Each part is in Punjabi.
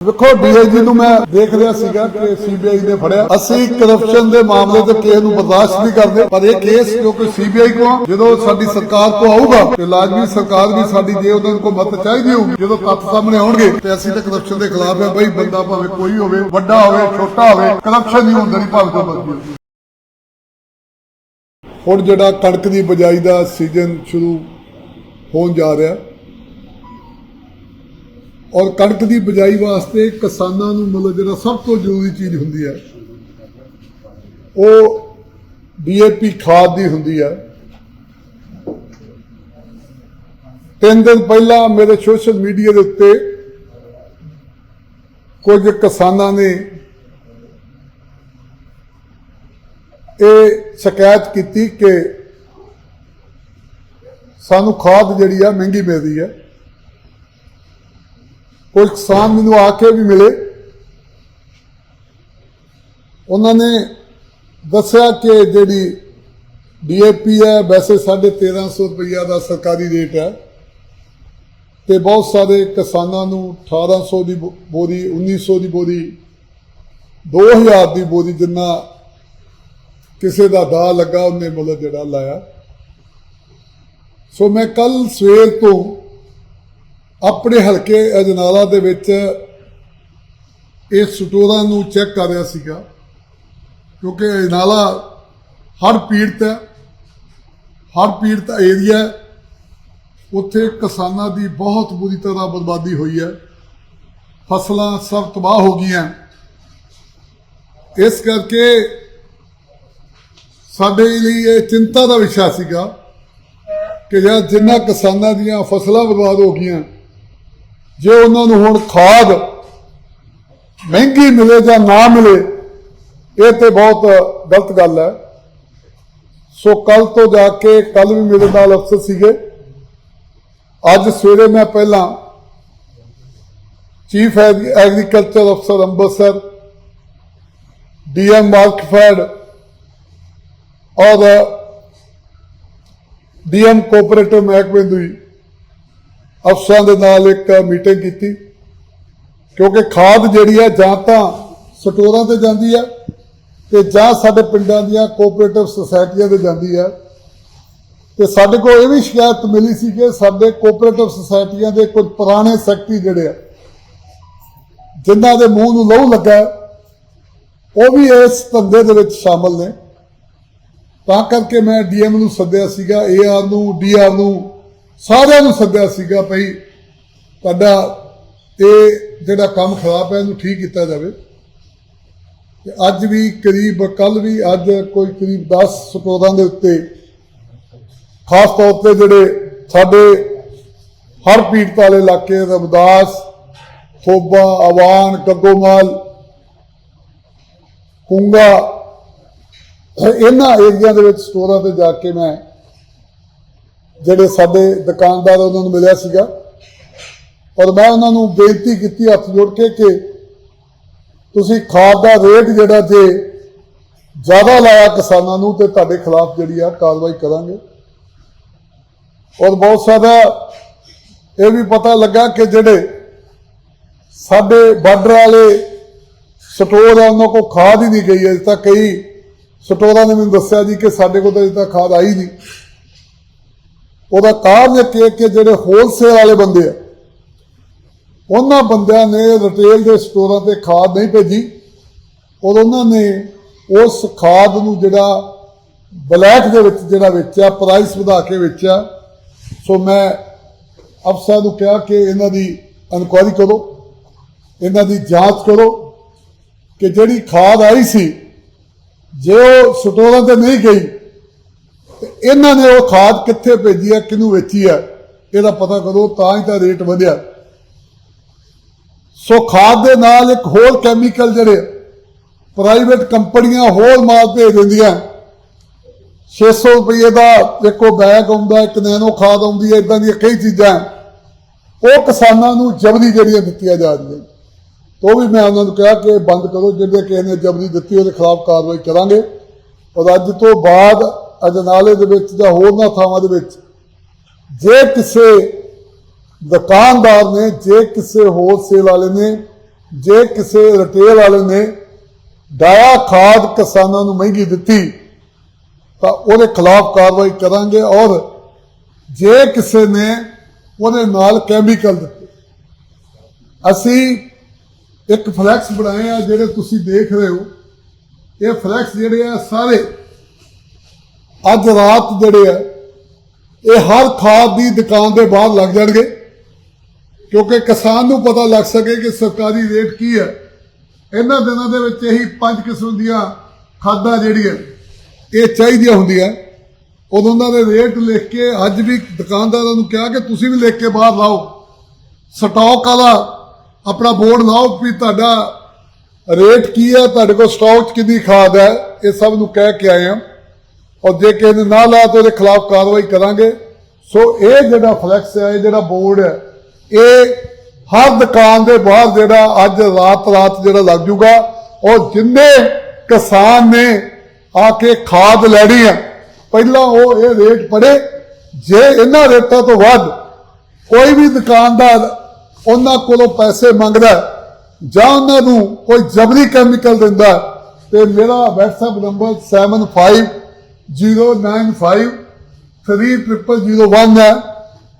ਵੇਖੋ ਡੀਆਈਜੀ ਨੂੰ ਮੈਂ ਦੇਖ ਰਿਹਾ ਸੀਗਾ ਕਿ ਸੀਬੀਆਈ ਨੇ ਫੜਿਆ। ਅਸੀਂ ਕਰਪਸ਼ਨ ਦੇ ਮਾਮਲੇ ਤੇ ਕਿਸੇ ਨੂੰ ਬਰਦਾਸ਼ਤ ਨਹੀਂ ਕਰਦੇ, ਪਰ ਇਹ ਕੇਸ ਜੋ ਕਿ ਸੀਬੀਆਈ ਕੋ ਜਦੋਂ ਸਾਡੀ ਸਰਕਾਰ ਕੋ ਆਊਗਾ, ਤੇ ਲਾਜ਼ਮੀ ਸਰਕਾਰ ਵੀ ਸਾਡੀ ਜੇ ਉਹਨਾਂ ਨੂੰ ਕੋਈ ਮਦਦ ਚਾਹੀਦੀ ਹੋਊ ਜਦੋਂ ਤੱਥ ਸਾਹਮਣੇ ਆਉਣਗੇ, ਤੇ ਅਸੀਂ ਤਾਂ ਕਰਪਸ਼ਨ ਦੇ ਖਿਲਾਫ ਹੈ ਬਈ, ਬੰਦਾ ਭਾਵੇਂ ਕੋਈ ਹੋਵੇ, ਵੱਡਾ ਹੋਵੇ, ਛੋਟਾ ਹੋਵੇ ਕਰਪਸ਼ਨ ਨਹੀਂ ਹੁੰਦਾ ਨਹੀਂ ਭਾਵੇਂ ਤੋਂ ਮਰਜ਼ੀ ਹੁਣ ਜਿਹੜਾ ਕਣਕ ਦੀ ਬਜਾਈ ਦਾ ਸੀਜ਼ਨ ਸ਼ੁਰੂ ਹੋਣ ਜਾ ਰਿਹਾ ਔਰ ਕਣਕ ਦੀ ਬਜਾਈ ਵਾਸਤੇ ਕਿਸਾਨਾਂ ਨੂੰ ਮਤਲਬ ਜਿਹੜਾ ਸਭ ਤੋਂ ਜ਼ਰੂਰੀ ਚੀਜ਼ ਹੁੰਦੀ ਹੈ, ਉਹ ਡੀਏਪੀ ਖਾਦ ਦੀ ਹੁੰਦੀ ਹੈ। ਤਿੰਨ ਦਿਨ ਪਹਿਲਾਂ ਮੇਰੇ ਸੋਸ਼ਲ ਮੀਡੀਆ ਦੇ ਉੱਤੇ ਕੁਝ ਕਿਸਾਨਾਂ ਨੇ ਇਹ ਸ਼ਿਕਾਇਤ ਕੀਤੀ ਕਿ ਸਾਨੂੰ ਖਾਦ ਜਿਹੜੀ ਆ ਮਹਿੰਗੀ ਮਿਲਦੀ ਹੈ। ਕੋਈ ਕਿਸਾਨ ਮੈਨੂੰ ਆ ਕੇ ਵੀ ਮਿਲੇ ਉਹਨਾਂ ਨੇ ਦੱਸਿਆ ਕਿ ਜਿਹੜੀ ਡੀਏਪੀ ਹੈ ਵੈਸੇ 1350 ਰੁਪਈਆ ਦਾ ਸਰਕਾਰੀ ਰੇਟ ਹੈ ਤੇ ਬਹੁਤ ਸਾਰੇ ਕਿਸਾਨਾਂ ਨੂੰ 1800 ਦੀ ਬੋ- ਬੋਰੀ 1900 ਦੀ ਬੋਰੀ 2000 ਦੀ ਬੋਰੀ ਜਿੰਨਾ ਕਿਸੇ ਦਾ ਦਾ ਲੱਗਾ ਉਹਨੇ ਮੁੱਲ ਜਿਹੜਾ ਲਾਇਆ ਸੋ ਮੈਂ ਕੱਲ ਸਵੇਰ ਤੋਂ ਆਪਣੇ ਹਲਕੇ ਅਜਨਾਲਾ ਦੇ ਵਿੱਚ ਇਹ ਸਟੋਰਾਂ ਨੂੰ ਚੈੱਕ ਕਰ ਰਿਹਾ ਸੀਗਾ, ਕਿਉਂਕਿ ਅਜਨਾਲਾ ਹਰ ਪੀੜਤ ਹੈ, ਹਰ ਪੀੜਤ ਏਰੀਆ ਉੱਥੇ ਕਿਸਾਨਾਂ ਦੀ ਬਹੁਤ ਬੁਰੀ ਤਰ੍ਹਾਂ ਬਰਬਾਦੀ ਹੋਈ ਹੈ, ਫਸਲਾਂ ਸਭ ਤਬਾਹ ਹੋ ਗਈਆਂ। ਇਸ ਕਰਕੇ ਸਾਡੇ ਲਈ ਇਹ ਚਿੰਤਾ ਦਾ ਵਿਸ਼ਾ ਸੀਗਾ ਕਿ ਯਾਰ ਜਿੰਨਾ ਕਿਸਾਨਾਂ ਦੀਆਂ ਫਸਲਾਂ ਬਰਬਾਦ ਹੋ ਗਈਆਂ ਜੇ ਉਹਨਾਂ ਨੂੰ ਹੁਣ ਖਾਦ ਮਹਿੰਗੀ ਮਿਲੇ ਜਾਂ ਨਾ ਮਿਲੇ, ਇਹ ਤੇ ਬਹੁਤ ਗਲਤ ਗੱਲ ਹੈ। ਸੋ ਕੱਲ ਤੋਂ ਜਾ ਕੇ ਕੱਲ ਵੀ ਮੇਰੇ ਨਾਲ ਅਫਸਰ ਸੀਗੇ। ਅੱਜ ਸਵੇਰੇ ਮੈਂ ਪਹਿਲਾਂ ਚੀਫ ਐਗਰੀਕਲਚਰ ਅਫਸਰ ਅੰਮ੍ਰਿਤਸਰ ਡੀਐਮ ਮਾਰਕਫੈਡ, ਔਰ ਡੀਐਮ ਕੋਆਪਰੇਟਿਵ ਮਹਿਕਮੇ ਦੀ ਅਫਸਰਾਂ ਦੇ ਨਾਲ ਇੱਕ ਮੀਟਿੰਗ ਕੀਤੀ, ਕਿਉਂਕਿ ਖਾਦ ਜਿਹੜੀ ਹੈ ਜਾਂ ਤਾਂ ਸਟੋਰਾਂ ਤੇ ਜਾਂਦੀ ਹੈ ਤੇ ਜਾਂ ਸਾਡੇ ਪਿੰਡਾਂ ਦੀਆਂ ਕੋਆਪਰੇਟਿਵ ਸੁਸਾਇਟੀਆਂ ਤੇ ਜਾਂਦੀ ਹੈ। ਤੇ ਸਾਡੇ ਕੋਲ ਇਹ ਵੀ ਸ਼ਿਕਾਇਤ ਮਿਲੀ ਸੀ ਕਿ ਸਾਡੇ ਕੋਆਪਰੇਟਿਵ ਸੁਸਾਇਟੀਆਂ ਦੇ ਕੁਝ ਪੁਰਾਣੇ ਸੈਕਟਰੀ ਜਿਹੜੇ ਆ, ਜਿਨ੍ਹਾਂ ਦੇ ਮੂੰਹ ਨੂੰ ਲਹੂ ਲੱਗਾ ਉਹ ਵੀ ਇਸ ਧੰਦੇ ਦੇ ਵਿੱਚ ਸ਼ਾਮਲ ਨੇ। ਤਾਂ ਕਰਕੇ ਮੈਂ ਡੀਐਮ ਨੂੰ ਸੱਦਿਆ ਸੀਗਾ ਏਆਰ ਨੂੰ ਡੀਆਰ ਨੂੰ ਸਾਰਿਆਂ ਨੂੰ ਸੱਦਿਆ ਸੀਗਾ ਭਈ ਤੁਹਾਡਾ ਇਹ ਜਿਹੜਾ ਕੰਮ ਖਰਾਬ ਹੈ ਇਹਨੂੰ ਠੀਕ ਕੀਤਾ ਜਾਵੇ। ਤੇ ਅੱਜ ਵੀ ਕਰੀਬ ਕੱਲ ਵੀ, ਅੱਜ ਕੋਈ ਕਰੀਬ 10 ਸਟੋਰਾਂ ਦੇ ਉੱਤੇ ਖਾਸ ਤੌਰ ਤੇ ਜਿਹੜੇ ਸਾਡੇ ਹਰ ਪੀੜਤ ਵਾਲੇ ਇਲਾਕੇ ਰਮਦਾਸ ਥੋਬਾ, ਆਵਾਨ, ਗੱਗੋਮਾਲ ਕੁੰਗਾ ਇਹਨਾਂ ਏਰੀਆ ਦੇ ਵਿੱਚ ਸਟੋਰਾਂ ਤੇ ਜਾ ਕੇ ਮੈਂ ਜਿਹੜੇ ਸਾਡੇ ਦੁਕਾਨਦਾਰ ਉਹਨਾਂ ਨੂੰ ਮਿਲਿਆ ਸੀਗਾ। ਔਰ ਮੈਂ ਉਹਨਾਂ ਨੂੰ ਬੇਨਤੀ ਕੀਤੀ ਹੱਥ ਜੋੜ ਕੇ ਕਿ ਤੁਸੀਂ ਖਾਦ ਦਾ ਰੇਟ ਜਿਹੜਾ ਜੇ ਜ਼ਿਆਦਾ ਲਾਇਆ ਕਿਸਾਨਾਂ ਨੂੰ ਤੇ ਤੁਹਾਡੇ ਖਿਲਾਫ ਜਿਹੜੀ ਆ ਕਾਰਵਾਈ ਕਰਾਂਗੇ। ਔਰ ਬਹੁਤ ਸਾਰਾ ਇਹ ਵੀ ਪਤਾ ਲੱਗਾ ਕਿ ਜਿਹੜੇ ਸਾਡੇ ਬਾਰਡਰ ਵਾਲੇ ਸਟੋਰ ਆ, ਉਹਨਾਂ ਕੋ ਖਾਦ ਹੀ ਨਹੀਂ ਗਈ। ਅਜੇ ਤੱਕ ਕਈ ਸਟੋਰਾਂ ਨੇ ਮੈਨੂੰ ਦੱਸਿਆ ਜੀ ਕਿ ਸਾਡੇ ਕੋਲ ਤਾਂ ਅਜੇ ਤੱਕ ਖਾਦ ਆਈ ਨਹੀਂ। ਉਹਦਾ ਕਾਰਨ ਇਹ ਕਿ ਕਿ ਜਿਹੜੇ ਹੋਲਸੇਲ ਵਾਲੇ ਬੰਦੇ ਆ, ਉਹਨਾਂ ਬੰਦਿਆਂ ਨੇ ਰਿਟੇਲ ਦੇ ਸਟੋਰਾਂ ਤੇ ਖਾਦ ਨਹੀਂ ਭੇਜੀ। ਔਰ ਉਹਨਾਂ ਨੇ ਉਸ ਖਾਦ ਨੂੰ ਜਿਹੜਾ ਬਲੈਕ ਦੇ ਵਿੱਚ ਜਿਹੜਾ ਵੇਚਿਆ ਪ੍ਰਾਈਸ ਵਧਾ ਕੇ ਵੇਚਿਆ। ਸੋ ਮੈਂ ਅਫਸਰ ਨੂੰ ਕਿਹਾ ਕਿ ਇਹਨਾਂ ਦੀ ਇਨਕੁਆਇਰੀ ਕਰੋ, ਇਹਨਾਂ ਦੀ ਜਾਂਚ ਕਰੋ ਕਿ ਜਿਹੜੀ ਖਾਦ ਆਈ ਸੀ, ਜੇ ਉਹ ਸਟੋਰਾਂ ਤੇ ਨਹੀਂ ਗਈ ਇਹਨਾਂ ਨੇ ਉਹ ਖਾਦ ਕਿੱਥੇ ਭੇਜੀ ਹੈ ਕਿਹਨੂੰ ਵੇਚੀ ਹੈ ਇਹਦਾ ਪਤਾ ਕਰੋ, ਤਾਂ ਹੀ ਤਾਂ ਰੇਟ ਵਧਿਆ। ਸੋ ਖਾਦ ਦੇ ਨਾਲ ਇੱਕ ਹੋਰ ਕੈਮੀਕਲ ਜਿਹੜੇ ਪ੍ਰਾਈਵੇਟ ਕੰਪਨੀਆਂ ਹੋਰ ਮਾਲ ਭੇਜ ਦਿੰਦੀਆਂ। 600 ਰੁਪਏ ਦਾ ਇੱਕੋ ਬੈਗ ਆਉਂਦਾ, ਇੱਕ ਨੈਨੋ ਖਾਦ ਆਉਂਦੀ ਹੈ ਇਦਾਂ ਦੀਆਂ ਕਈ ਚੀਜ਼ਾਂ। ਉਹ ਕਿਸਾਨਾਂ ਨੂੰ ਜਬਰੀ ਜਿਹੜੀਆਂ ਦਿੱਤੀਆਂ ਜਾ ਰਹੀਆਂ। ਤੋਂ ਵੀ ਮੈਂ ਉਹਨਾਂ ਨੂੰ ਕਿਹਾ ਕਿ ਬੰਦ ਕਰੋ, ਜਿਹੜੇ ਕਿਸੇ ਨੇ ਜਬਰੀ ਦਿੱਤੀ, ਉਹਦੇ ਖਿਲਾਫ ਕਾਰਵਾਈ ਕਰਾਂਗੇ। ਔਰ ਅੱਜ ਤੋਂ ਬਾਅਦ ਅਜਨਾਲੇ ਦੇ ਵਿੱਚ ਜਾਂ ਹੋਰਨਾਂ ਥਾਵਾਂ ਦੇ ਵਿੱਚ। ਜੇ ਕਿਸੇ ਦੁਕਾਨਦਾਰ ਨੇ, ਜੇ ਕਿਸੇ ਹੋਲਸੇਲ ਵਾਲੇ ਨੇ, ਜੇ ਕਿਸੇ ਰਿਟੇਲ ਵਾਲੇ ਨੇ ਡਾਇਆ ਖਾਦ ਕਿਸਾਨਾਂ ਨੂੰ ਮਹਿੰਗੀ ਦਿੱਤੀ, ਤਾਂ ਉਹਦੇ ਖਿਲਾਫ ਕਾਰਵਾਈ ਕਰਾਂਗੇ ਔਰ ਜੇ ਕਿਸੇ ਨੇ ਉਹਦੇ ਨਾਲ ਕੈਮੀਕਲ ਦਿੱਤੇ। ਅਸੀਂ ਇੱਕ ਫਲੈਕਸ ਬਣਾਏ ਆ ਜਿਹੜੇ ਤੁਸੀਂ ਦੇਖ ਰਹੇ ਹੋ। ਇਹ ਫਲੈਕਸ ਜਿਹੜੇ ਆ ਸਾਰੇ ਅੱਜ ਰਾਤ ਜਿਹੜੇ ਆ, ਇਹ ਹਰ ਖਾਦ ਦੀ ਦੁਕਾਨ ਦੇ ਬਾਹਰ ਲੱਗ ਜਾਣਗੇ। ਕਿਉਂਕਿ ਕਿਸਾਨ ਨੂੰ ਪਤਾ ਲੱਗ ਸਕੇ ਕਿ ਸਰਕਾਰੀ ਰੇਟ ਕੀ ਹੈ। ਇਹਨਾਂ ਦਿਨਾਂ ਦੇ ਵਿੱਚ ਇਹੀ ਪੰਜ ਕਿਸਮ ਦੀਆਂ ਖਾਦਾਂ ਜਿਹੜੀਆਂ, ਇਹ ਚਾਹੀਦੀਆਂ ਹੁੰਦੀਆਂ। ਉਦੋਂ ਉਹਨਾਂ ਦੇ ਰੇਟ ਲਿਖ ਕੇ ਅੱਜ ਵੀ ਦੁਕਾਨਦਾਰਾਂ ਨੂੰ ਕਿਹਾ ਕਿ ਤੁਸੀਂ ਵੀ ਲਿਖ ਕੇ ਬਾਹਰ ਲਾਓ। ਸਟਾਕ ਵਾਲਾ ਆਪਣਾ ਬੋਰਡ ਲਾਓ ਵੀ ਤੁਹਾਡਾ ਰੇਟ ਕੀ ਹੈ, ਤੁਹਾਡੇ ਕੋਲ ਸਟਾਕ 'ਚ ਕਿੰਨੀ ਖਾਦ ਹੈ, ਇਹ ਸਭ ਨੂੰ ਕਹਿ ਕੇ ਆਏ ਹਾਂ। ਔਰ ਜੇ ਕਿਸੇ ਨੇ ਨਾ ਲਾਇਆ ਤਾਂ ਉਹਦੇ ਖਿਲਾਫ ਕਾਰਵਾਈ ਕਰਾਂਗੇ। ਸੋ ਇਹ ਜਿਹੜਾ ਫਲੈਕਸ ਹੈ, ਇਹ ਜਿਹੜਾ ਬੋਰਡ ਹੈ, ਇਹ ਹਰ ਦੁਕਾਨ ਦੇ ਬਾਹਰ ਜਿਹੜਾ ਅੱਜ ਰਾਤ ਰਾਤ ਜਿਹੜਾ ਲੱਗ ਜੂਗਾ, ਔਰ ਜਿੰਨੇ ਕਿਸਾਨ ਨੇ ਆ ਕੇ ਖਾਦ ਲੈਣੀ ਹੈ, ਪਹਿਲਾਂ ਉਹ ਇਹ ਰੇਟ ਪੜੇ ਜੇ ਇਹਨਾਂ ਰੇਟਾਂ ਤੋਂ ਵੱਧ ਕੋਈ ਵੀ ਦੁਕਾਨਦਾਰ ਉਹਨਾਂ ਕੋਲੋਂ ਪੈਸੇ ਮੰਗਦਾ ਜਾਂ ਉਹਨਾਂ ਨੂੰ ਕੋਈ ਜਬਰੀ ਕੈਮੀਕਲ ਦਿੰਦਾ ਤੇ ਮੇਰਾ WhatsApp ਨੰਬਰ 7509530001 ਹੈ।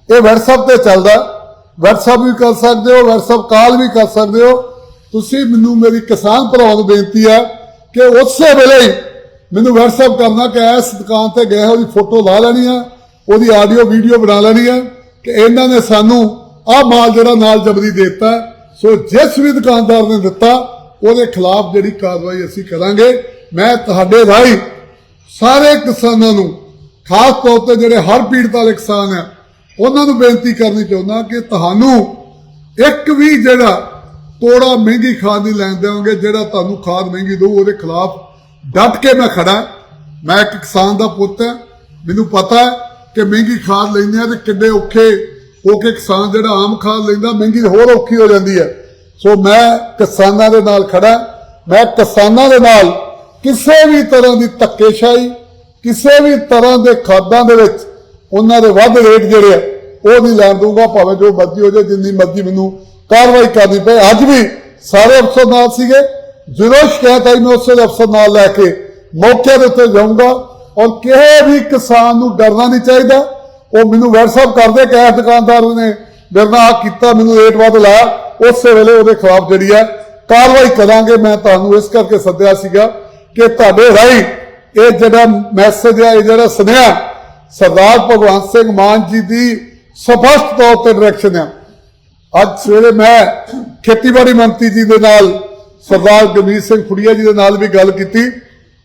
ਇਹ WhatsApp ਤੇ ਚੱਲਦਾ। WhatsApp ਵੀ ਕਰ ਸਕਦੇ ਹੋ, WhatsApp ਕਾਲ ਵੀ ਕਰ ਸਕਦੇ ਹੋ। ਤੁਸੀਂ ਮੈਨੂੰ, ਮੇਰੀ ਕਿਸਾਨ ਭਰਾਵਾਂ ਨੂੰ ਬੇਨਤੀ ਹੈ ਕਿ ਉਸੇ ਵੇਲੇ ਮੈਨੂੰ WhatsApp ਕਰਨਾ ਕਿ ਇਸ ਦੁਕਾਨ ਤੇ ਗਏ ਉਹਦੀ ਫੋਟੋ ਲਾ ਲੈਣੀ ਆ ਉਹਦੀ ਆਡੀਓ ਵੀਡੀਓ ਬਣਾ ਲੈਣੀ ਆ ਕਿ ਇਹਨਾਂ ਨੇ ਸਾਨੂੰ ਆਹ ਮਾਲ ਜਿਹੜਾ ਨਾਲ ਜਬਰੀ ਦੇ ਦਿੱਤਾ ਸੋ ਜਿਸ ਵੀ ਦੁਕਾਨਦਾਰ ਨੇ ਦਿੱਤਾ, ਉਹਦੇ ਖਿਲਾਫ ਜਿਹੜੀ ਕਾਰਵਾਈ ਅਸੀਂ ਕਰਾਂਗੇ। ਮੈਂ ਤੁਹਾਡੇ ਰਾਹੀਂ ਸਾਰੇ ਕਿਸਾਨਾਂ ਨੂੰ, ਖਾਸ ਤੌਰ ਤੇ ਜਿਹੜੇ ਹਰ ਪੀੜਤ ਵਾਲੇ ਕਿਸਾਨ ਆ, ਉਹਨਾਂ ਨੂੰ ਬੇਨਤੀ ਕਰਨੀ ਚਾਹੁੰਦਾ ਕਿ ਤੁਹਾਨੂੰ ਇੱਕ ਵੀ ਜਿਹੜਾ ਤੋੜਾ ਮਹਿੰਗੀ ਖਾਦ ਨਹੀਂ ਲੈਣ ਦੇਵਾਂਗੇ ਜਿਹੜਾ ਤੁਹਾਨੂੰ ਖਾਦ ਮਹਿੰਗੀ ਦਊ, ਉਹਦੇ ਖਿਲਾਫ ਡਟ ਕੇ ਮੈਂ ਖੜਾ ਮੈਂ ਇੱਕ ਕਿਸਾਨ ਦਾ ਪੁੱਤ ਹਾਂ ਮੈਨੂੰ ਪਤਾ ਕਿ ਮਹਿੰਗੀ ਖਾਦ ਲੈਂਦੇ ਆ ਤੇ ਕਿੰਨੇ ਔਖੇ ਹੋ ਕੇ ਕਿਸਾਨ ਜਿਹੜਾ ਆਮ ਖਾਦ ਲੈਂਦਾ, ਮਹਿੰਗੀ ਹੋਰ ਔਖੀ ਹੋ ਜਾਂਦੀ ਹੈ। ਸੋ ਮੈਂ ਕਿਸਾਨਾਂ ਦੇ ਨਾਲ ਖੜਾ ਮੈਂ ਕਿਸਾਨਾਂ ਦੇ ਨਾਲ ਕਿਸੇ ਵੀ ਤਰ੍ਹਾਂ ਦੀ ਧੱਕੇਸ਼ਾਹੀ, ਕਿਸੇ ਵੀ ਤਰ੍ਹਾਂ ਦੇ ਖਾਦਾਂ ਦੇ ਵਿੱਚ ਉਹਨਾਂ ਦੇ ਵੱਧ ਰੇਟ ਜਿਹੜੇ ਆ, ਉਹ ਨਹੀਂ ਲੈਣ ਦਊਗਾ, ਭਾਵੇਂ ਜੋ ਮਰਜ਼ੀ ਹੋ ਜਾਏ, ਜਿੰਨੀ ਮਰਜ਼ੀ ਮੈਨੂੰ ਕਾਰਵਾਈ ਕਰਨੀ ਪਏ। ਅੱਜ ਵੀ ਸਾਰੇ ਅਫਸਰ ਨਾਲ ਸੀਗੇ। ਜਦੋਂ ਸ਼ਿਕਾਇਤ ਆਈ, ਮੈਂ ਉਸੇ ਅਫਸਰ ਨਾਲ ਲੈ ਕੇ ਮੌਕੇ ਦੇ ਉੱਤੇ ਜਾਊਂਗਾ। ਔਰ ਕਿਸੇ ਵੀ ਕਿਸਾਨ ਨੂੰ ਡਰਨਾ ਨਹੀਂ ਚਾਹੀਦਾ। ਉਹ ਮੈਨੂੰ WhatsApp ਕਰਦੇ ਕਿ ਦੁਕਾਨਦਾਰ ਨੇ ਮੇਰੇ ਨਾਲ ਆਹ ਕੀਤਾ, ਮੈਨੂੰ ਰੇਟ ਵੱਧ ਲਾਇਆ। ਉਸੇ ਵੇਲੇ ਉਹਦੇ ਖਿਲਾਫ ਜਿਹੜੀ ਹੈ ਕਾਰਵਾਈ ਕਰਾਂਗੇ। ਮੈਂ ਤੁਹਾਨੂੰ ਇਸ ਕਰਕੇ ਸੱਦਿਆ ਸੀਗਾ ਕਿ ਤੁਹਾਡੇ ਰਾਹੀਂ ਇਹ ਜਿਹੜਾ ਮੈਸੇਜ ਹੈ ਇਹ ਜਿਹੜਾ ਸੁਨੇਹਾ ਸਰਦਾਰ ਭਗਵੰਤ ਸਿੰਘ ਮਾਨ ਜੀ ਦੀ ਸਪਸ਼ਟ ਤੌਰ ਤੇ ਡਾਇਰੈਕਸ਼ਨ ਹੈ ਅੱਜ ਸਵੇਰੇ ਮੈਂ ਖੇਤੀਬਾੜੀ ਮੰਤਰੀ ਜੀ ਦੇ ਨਾਲ, ਸਰਦਾਰ ਗਮੀਤ ਸਿੰਘ ਫੁੜੀਆ ਜੀ ਦੇ ਨਾਲ ਵੀ ਗੱਲ ਕੀਤੀ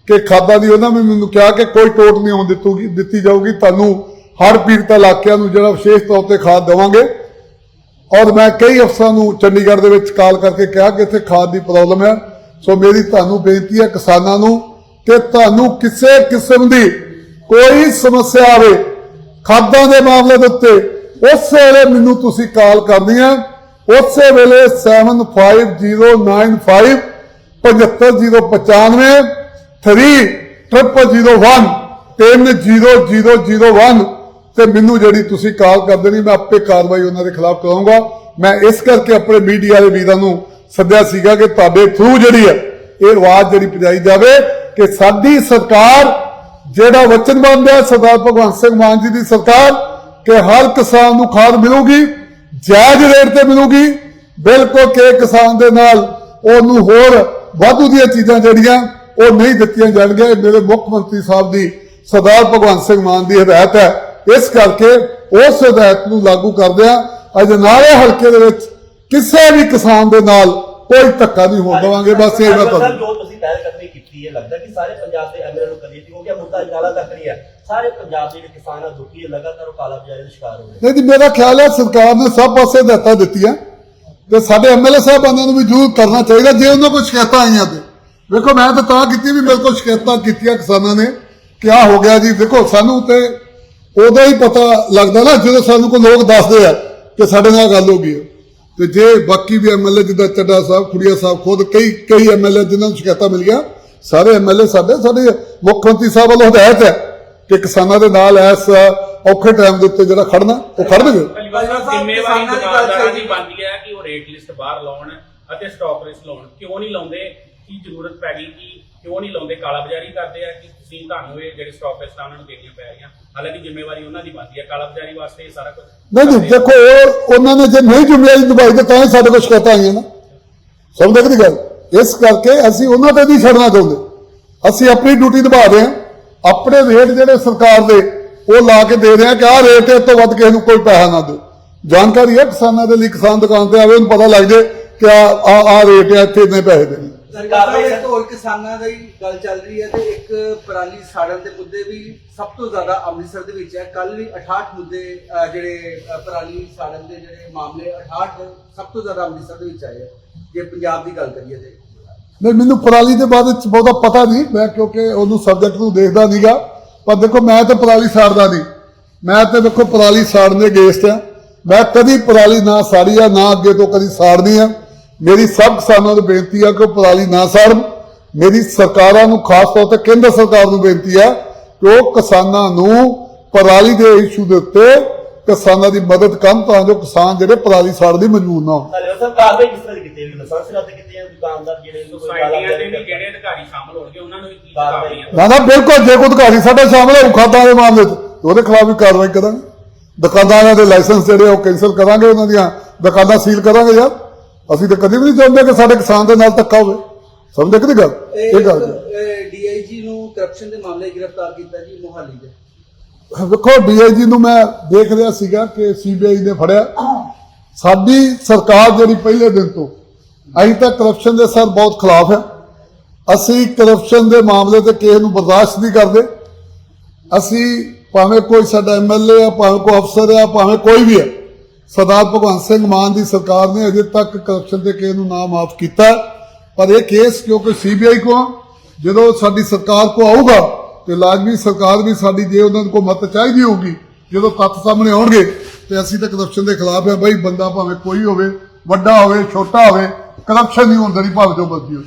ਕਿ ਖਾਦਾਂ ਦੀ ਉਹਨਾਂ ਨੇ ਮੈਨੂੰ ਕਿਹਾ ਕਿ ਕੋਈ ਟੋਟ ਨਹੀਂ ਆਉਣ ਦਿੱਤੂਗੀ, ਦਿੱਤੀ ਜਾਊਗੀ। ਤੁਹਾਨੂੰ ਹਰ ਪੀੜਤ ਇਲਾਕਿਆਂ ਨੂੰ ਜਿਹੜਾ ਵਿਸ਼ੇਸ਼ ਤੌਰ ਤੇ ਖਾਦ ਦੇਵਾਂਗੇ। ਔਰ ਮੈਂ ਕਈ ਅਫਸਰਾਂ ਨੂੰ ਚੰਡੀਗੜ੍ਹ ਦੇ ਵਿੱਚ ਕਾਲ ਕਰਕੇ ਕਿਹਾ ਕਿ ਇੱਥੇ ਖਾਦ ਦੀ ਪ੍ਰੋਬਲਮ ਹੈ ਸੋ ਮੇਰੀ ਤੁਹਾਨੂੰ ਬੇਨਤੀ ਹੈ ਕਿਸਾਨਾਂ ਨੂੰ ਕਿ ਤੁਹਾਨੂੰ ਕਿਸੇ ਕਿਸਮ ਦੀ ਕੋਈ ਸਮੱਸਿਆ ਆਵੇ ਖਾਦਾਂ ਦੇ ਮਾਮਲੇ ਦੇ ਉੱਤੇ, ਉਸੇ ਵੇਲੇ ਮੈਨੂੰ ਤੁਸੀਂ ਕਾਲ ਕਰਨੀ ਹੈ ਉਸੇ ਵੇਲੇ 75095 75095 3001 ਤੇ ਮੈਨੂੰ ਜਿਹੜੀ ਤੁਸੀਂ ਕਾਲ ਕਰ ਦੇਣੀ, ਮੈਂ ਆਪੇ ਕਾਰਵਾਈ ਉਹਨਾਂ ਦੇ ਖਿਲਾਫ ਕਰਾਂਗਾ ਮੈਂ ਇਸ ਕਰਕੇ ਆਪਣੇ ਮੀਡੀਆ ਦੇ ਵੀਰਾਂ ਨੂੰ ਸੱਦਿਆ ਸੀਗਾ ਕਿ ਤੁਹਾਡੇ ਥਰੂ ਜਿਹੜੀ ਹੈ ਇਹ ਆਵਾਜ਼ ਜਿਹੜੀ ਪਹੁੰਚਾਈ ਜਾਵੇ ਕਿ ਸਾਡੀ ਸਰਕਾਰ ਜਿਹੜਾ ਵਚਨਬੰਦ ਹੈ, ਸਰਦਾਰ ਭਗਵੰਤ ਸਿੰਘ ਮਾਨ ਜੀ ਦੀ ਸਰਕਾਰ, ਕਿ ਹਰ ਕਿਸਾਨ ਨੂੰ ਖਾਦ ਮਿਲੂਗੀ, ਜਾਇਜ਼ ਰੇਟ ਤੇ ਮਿਲੂਗੀ, ਬਿਲਕੁਲ ਕਿ ਕਿਸਾਨ ਦੇ ਨਾਲ ਉਹਨੂੰ ਹੋਰ ਵਾਧੂ ਦੀਆਂ ਚੀਜ਼ਾਂ ਜਿਹੜੀਆਂ ਉਹ ਨਹੀਂ ਦਿੱਤੀਆਂ ਜਾਣਗੀਆਂ। ਇਹ ਮੇਰੇ ਮੁੱਖ ਮੰਤਰੀ ਸਾਹਿਬ ਦੀ, ਸਰਦਾਰ ਭਗਵੰਤ ਸਿੰਘ ਮਾਨ ਦੀ ਹਦਾਇਤ ਹੈ। ਇਸ ਕਰਕੇ ਉਸ ਹਦਾਇਤ ਨੂੰ ਲਾਗੂ ਕਰਦਿਆਂ ਅਜਨਾਲੇ ਹਲਕੇ ਦੇ ਵਿੱਚ ਕਿਸੇ ਵੀ ਕਿਸਾਨ ਦੇ ਨਾਲ ਕੋਈ ਧੱਕਾ ਨਹੀਂ ਹੋਣ ਦੇਵਾਂਗੇ ਬਸ ਇਹ ਮੈਂ ਤੁਹਾਨੂੰ ਜੋ ਤੁਸੀਂ ਪਹਿਲ ਕਰਨੀ ਕੀਤੀ ਹੈ ਲੱਗਦਾ ਕਿ ਸਾਰੇ ਪੰਜਾਬ ਦੇ ਐਮਐਲਏ ਨੂੰ ਕਰੀਏ ਕਿਉਂਕਿ ਮੁੱਦਾ ਨਾਲਾ ਤੱਕ ਨਹੀਂ ਹੈ। ਸਾਰੇ ਪੰਜਾਬ ਦੇ ਜਿਹੜੇ ਕਿਸਾਨ ਆ ਦੁਖੀ ਹੈ ਲਗਾਤਾਰ ਉਹ ਕਾਲਾ ਬਾਜ਼ਾਰੀ ਦਾ ਸ਼ਿਕਾਰ ਹੋ ਰਹੇ ਨਹੀਂ ਜੀ ਮੇਰਾ ਖਿਆਲ ਹੈ ਸਰਕਾਰ ਨੇ ਸਭ ਪਾਸੇ ਹਦਾਇਤਾਂ ਦਿੱਤੀਆਂ ਤੇ ਸਾਡੇ ਐਮਐਲਏ ਸਾਹਿਬਾਨਾਂ ਨੂੰ ਵੀ ਜ਼ਰੂਰ ਕਰਨਾ ਚਾਹੀਦਾ ਜੇ ਉਹਨਾਂ ਕੋਲ ਸ਼ਿਕਾਇਤਾਂ ਆਈਆਂ ਤੇ। ਵੇਖੋ ਮੈਂ ਤਾਂ ਤਾਂ ਕੀਤੀ ਵੀ ਮੇਰੇ ਕੋਲ ਸ਼ਿਕਾਇਤਾਂ ਕੀਤੀਆਂ ਕਿਸਾਨਾਂ ਨੇ ਕਿ ਆਹ ਹੋ ਗਿਆ ਜੀ। ਦੇਖੋ ਸਾਨੂੰ ਤੇ ਉਦੋਂ ਹੀ ਪਤਾ ਲੱਗਦਾ ਨਾ ਜਦੋਂ ਸਾਨੂੰ ਕੋਈ ਲੋਕ ਦੱਸਦੇ ਆ ਕਿ ਸਾਡੇ ਨਾਲ ਗੱਲ ਹੋ ਗਈ ਹੈ। ਤੇ ਜੇ ਬਾਕੀ ਵੀ ਐਮਐਲਏ ਜਿੱਦਾਂ ਚੱਡਾ ਸਾਹਿਬ ਖੁੜੀਆ ਸਾਹਿਬ ਖੁਦ ਕਈ ਕਈ ਐਮਐਲਏ ਜਿਨ੍ਹਾਂ ਨੂੰ ਸ਼ਿਕਾਇਤਾਂ ਮਿਲੀਆਂ ਸਾਰੇ ਐਮਐਲਏ ਸਾਡੇ ਸਾਡੇ ਮੁੱਖ ਮੰਤਰੀ ਸਾਹਿਬ ਵੱਲੋਂ ਹਦਾਇਤ ਹੈ ਕਿ ਕਿਸਾਨਾਂ ਦੇ ਨਾਲ ਇਸ ਔਖੇ ਟਾਈਮ ਦੇ ਉੱਤੇ ਜਿਹੜਾ ਖੜਨਾ ਉਹ ਖੜਨਗੇ। ਜ਼ਿੰਮੇਵਾਰੀ ਦੁਕਾਨਦਾਰਾਂ ਦੀ ਬਣਦੀ ਹੈ ਕਿ ਉਹ ਰੇਟ ਲਿਸਟ ਬਾਹਰ ਲਾਉਣ ਅਤੇ ਸਟਾਕ ਰਿਸਕ ਲਾਉਣ। ਕਿਉਂ ਨਹੀਂ ਲਾਉਂਦੇ? ਕੀ ਜ਼ਰੂਰਤ ਪੈ ਗਈ ਕਿ ਕਿਉਂ ਨਹੀਂ ਲਾਉਂਦੇ? ਕਾਲਾ ਬਾਜ਼ਾਰੀ ਕਰਦੇ ਆ ਕਿ ਤੁਸੀਂ ਤੁਹਾਨੂੰ ਇਹ ਜਿਹੜੇ ਸਟਾਕ ਰਿਸਕ ਉਹਨਾਂ ਨੂੰ ਦੇਣੀਆਂ ਪੈ ਰਹੀਆਂ। ਹਾਲਾਂਕਿ ਜ਼ਿੰਮੇਵਾਰੀ ਉਹਨਾਂ ਦੀ ਬਣਦੀ ਹੈ ਕਾਲਾ ਬਾਜ਼ਾਰੀ ਵਾਸਤੇ ਇਹ ਸਾਰਾ ਕੁਝ ਨਹੀਂ ਨਹੀਂ ਦੇਖੋ ਉਹ ਉਹਨਾਂ ਨੇ ਜੇ ਨਹੀਂ ਜ਼ਿੰਮੇਵਾਰੀ ਨਿਭਾਈ ਤਾਂ ਤਾਂ ਸਾਡੇ ਕੋਲ ਸ਼ਿਕਾਇਤਾਂ ਆਈਆਂ ਨਾ। ਕਿ ਨਹੀਂ ਗੱਲ? ਇਸ ਕਰਕੇ ਅਸੀਂ ਉਹਨਾਂ ਤੇ ਨਹੀਂ ਛੱਡਣਾ ਚਾਹੁੰਦੇ। ਅਸੀਂ ਆਪਣੀ ਡਿਊਟੀ ਨਿਭਾ ਰਹੇ ਹਾਂ। ਆਪਣੇ ਰੇਟ ਜਿਹੜੇ ਸਰਕਾਰ ਦੇ ਉਹ ਲਾ ਕੇ ਦੇ ਰਹੇ ਹਾਂ ਕਿ ਆਹ ਰੇਟ ਇਸ ਤੋਂ ਵੱਧ ਕਿਸੇ ਨੂੰ ਕੋਈ ਪੈਸਾ ਨਾ ਦਿਓ। ਜਾਣਕਾਰੀ ਹੈ ਕਿਸਾਨਾਂ ਦੇ ਲਈ ਕਿਸਾਨ ਦੁਕਾਨ ਤੇ ਆਵੇ ਉਹਨੂੰ ਪਤਾ ਲੱਗ ਜੇ ਕਿ ਆ ਆ ਰੇਟ ਹੈ ਇੱਥੇ ਇੰਨੇ ਪੈਸੇ ਦੇਣੇ। ਸਰਕਾਰ ਨੇ- ਇੱਕ ਹੋਰ ਕਿਸਾਨਾਂ ਦੀ ਗੱਲ ਚੱਲ ਰਹੀ ਹੈ ਤੇ ਇੱਕ ਪਰਾਲੀ ਸਾੜਨ ਦੇ ਮੁੱਦੇ ਵੀ ਸਭ ਤੋਂ ਜ਼ਿਆਦਾ ਅੰਮ੍ਰਿਤਸਰ ਦੇ ਵਿੱਚ ਹੈ। ਕੱਲ ਵੀ 68 ਮੁੱਦੇ ਅਹ, ਜਿਹੜੇ ਅਹ, ਪਰਾਲੀ ਸਾੜਨ ਦੇ ਜਿਹੜੇ ਮਾਮਲੇ 68 ਸਭ ਤੋਂ ਜ਼ਿਆਦਾ ਅੰਮ੍ਰਿਤਸਰ ਦੇ ਵਿੱਚ ਆਏ ਹੈ। ਜੇ ਪੰਜਾਬ ਦੀ ਗੱਲ ਕਰੀਏ ਤੇ। ਨਹੀਂ ਮੈਨੂੰ ਪਰਾਲੀ ਦੇ ਬਾਰੇ ਚ ਬਹੁਤਾ ਪਤਾ ਨਹੀਂ। ਮੈਂ ਕਿਉਂਕਿ ਉਹਨੂੰ ਸਬਜੈਕਟ ਨੂੰ ਦੇਖਦਾ ਨਹੀਂਗਾ। ਪਰ ਦੇਖੋ ਮੈਂ ਤਾਂ ਪਰਾਲੀ ਸਾੜਦਾ ਨਹੀਂ। ਮੈਂ ਤਾਂ ਦੇਖੋ ਪਰਾਲੀ ਸਾੜਨ ਦੇ ਅਗੇਂਸਟ ਆ ਮੈਂ ਕਦੀ ਪਰਾਲੀ ਨਾ ਸਾੜੀ ਆ ਨਾ ਅੱਗੇ ਤੋਂ ਕਦੀ ਸਾੜਨੀ ਆ। ਮੇਰੀ ਸਭ ਕਿਸਾਨਾਂ ਨੂੰ ਬੇਨਤੀ ਆ ਕਿ ਉਹ ਪਰਾਲੀ ਨਾ ਸਾੜਨ। ਮੇਰੀ ਸਰਕਾਰਾਂ ਨੂੰ ਖਾਸ ਤੌਰ ਤੇ ਕੇਂਦਰ ਸਰਕਾਰ ਨੂੰ ਬੇਨਤੀ ਆ ਕਿ ਉਹ ਕਿਸਾਨਾਂ ਨੂੰ ਪਰਾਲੀ ਦੇ ਇਸ਼ੂ ਦੇ ਉੱਤੇ ਕਿਸਾਨਾਂ ਦੀ ਮਦਦ ਕਰਨ ਤਾਂ ਜੋ ਕਿਸਾਨ ਜਿਹੜੇ ਪਰਾਲੀ ਸਾੜਨ ਲਈ ਮਜਬੂਰ ਨਾ ਹੋਣ। ਹਾਲੇ ਸਰ ਕਾਰਵਾਈ ਕਿਸ ਤਰ੍ਹਾਂ ਦੀ ਕੀਤੀ ਹੈ ਲਾਇਸੈਂਸ ਰੱਦ ਕੀਤੇ ਆ ਦੁਕਾਨਦਾਰ ਜਿਹੜੇ ਕੋਈ ਕਾਲਾ ਸੁਸਾਇਟੀਆਂ ਦੇ ਜਿਹੜੇ ਅਧਿਕਾਰੀ ਸ਼ਾਮਲ ਹੋਣਗੇ ਉਹਨਾਂ ਨੂੰ ਵੀ ਕੀ ਕਾਰਵਾਈ ਨਾ ਨਾ ਬਿਲਕੁਲ ਜੇ ਕੋਈ ਅਧਿਕਾਰੀ ਸਾਡਾ ਸ਼ਾਮਲ ਹੈ ਖਾਦਾਂ ਦੇ ਮਾਮਲੇ 'ਚ ਤੇ ਉਹਦੇ ਖਿਲਾਫ ਵੀ ਕਾਰਵਾਈ ਕਰਾਂਗੇ। ਦੁਕਾਨਦਾਰਾਂ ਦੇ ਲਾਇਸੈਂਸ ਜਿਹੜੇ ਉਹ ਕੈਂਸਲ ਕਰਾਂਗੇ ਉਹਨਾਂ ਦੀਆਂ। ਦੁਕਾਨਾਂ ਸੀਲ ਕਰਾਂਗੇ ਯਾਰ। ਅਸੀਂ ਤਾਂ ਕਦੇ ਵੀ ਨਹੀਂ ਚਾਹੁੰਦੇ ਕਿ ਸਾਡੇ ਕਿਸਾਨ ਦੇ ਨਾਲ ਧੱਕਾ ਹੋਵੇ। ਸਮਝਦੇ ਕਿ ਨਹੀਂ ਗੱਲ? ਇਹ ਗੱਲ। ਡੀਆਈਜੀ ਨੂੰ ਕਰਪਸ਼ਨ ਦੇ ਮਾਮਲੇ ਗ੍ਰਿਫਤਾਰ ਕੀਤਾ ਜੀ ਮੋਹਾਲੀ ਦੇ। ਵੇਖੋ ਡੀਆਈਜੀ ਨੂੰ ਮੈਂ ਦੇਖ ਰਿਹਾ ਸੀਗਾ ਕਿ ਸੀਬੀਆਈ ਨੇ ਫੜਿਆ। ਸਾਡੀ ਸਰਕਾਰ ਜਿਹੜੀ ਪਹਿਲੇ ਦਿਨ ਤੋਂ ਅਸੀਂ ਤਾਂ ਕਰਪਸ਼ਨ ਦੇ ਸਰ ਬਹੁਤ ਖਿਲਾਫ ਹੈ। ਅਸੀਂ ਕਰਪਸ਼ਨ ਦੇ ਮਾਮਲੇ ਤੇ ਕਿਸੇ ਨੂੰ ਬਰਦਾਸ਼ਤ ਨਹੀਂ ਕਰਦੇ। ਅਸੀਂ ਭਾਵੇਂ ਕੋਈ ਸਾਡਾ ਐਮਐਲਏ ਆ ਭਾਵੇਂ ਕੋਈ ਅਫਸਰ ਆ ਭਾਵੇਂ ਕੋਈ ਵੀ ਹੈ ਸਰਦਾਰ ਭਗਵੰਤ ਸਿੰਘ ਮਾਨ ਦੀ ਸਰਕਾਰ ਨੇ ਅਜੇ ਤੱਕ ਕਰਪਸ਼ਨ ਦੇ ਕੇਸ ਨੂੰ ਨਾ ਮਾਫ ਕੀਤਾ। ਪਰ ਇਹ ਕੇਸ ਕਿਉਂਕਿ ਸੀਬੀਆਈ ਕੋ ਆ, ਜਦੋਂ ਸਾਡੀ ਸਰਕਾਰ ਕੋ ਆਊਗਾ ਤੇ ਲਾਜ਼ਮੀ ਸਰਕਾਰ ਵੀ ਸਾਡੀ ਜੇ ਉਹਨਾਂ ਨੂੰ ਕੋਈ ਮਦਦ ਚਾਹੀਦੀ ਹੋਊਗੀ ਜਦੋਂ ਤੱਥ ਸਾਹਮਣੇ ਆਉਣਗੇ ਤੇ ਅਸੀਂ ਤਾਂ ਕਰਪਸ਼ਨ ਦੇ ਖਿਲਾਫ ਹੈ ਬਈ ਬੰਦਾ ਭਾਵੇਂ ਕੋਈ ਹੋਵੇ ਵੱਡਾ ਹੋਵੇ ਛੋਟਾ ਹੋਵੇ ਕਰਪਸ਼ਨ ਨਹੀਂ ਹੁੰਦਾ ਨਹੀਂ ਭਾਵੇਂ ਜੋ ਮਰਜ਼ੀ ਹੋਵੇ।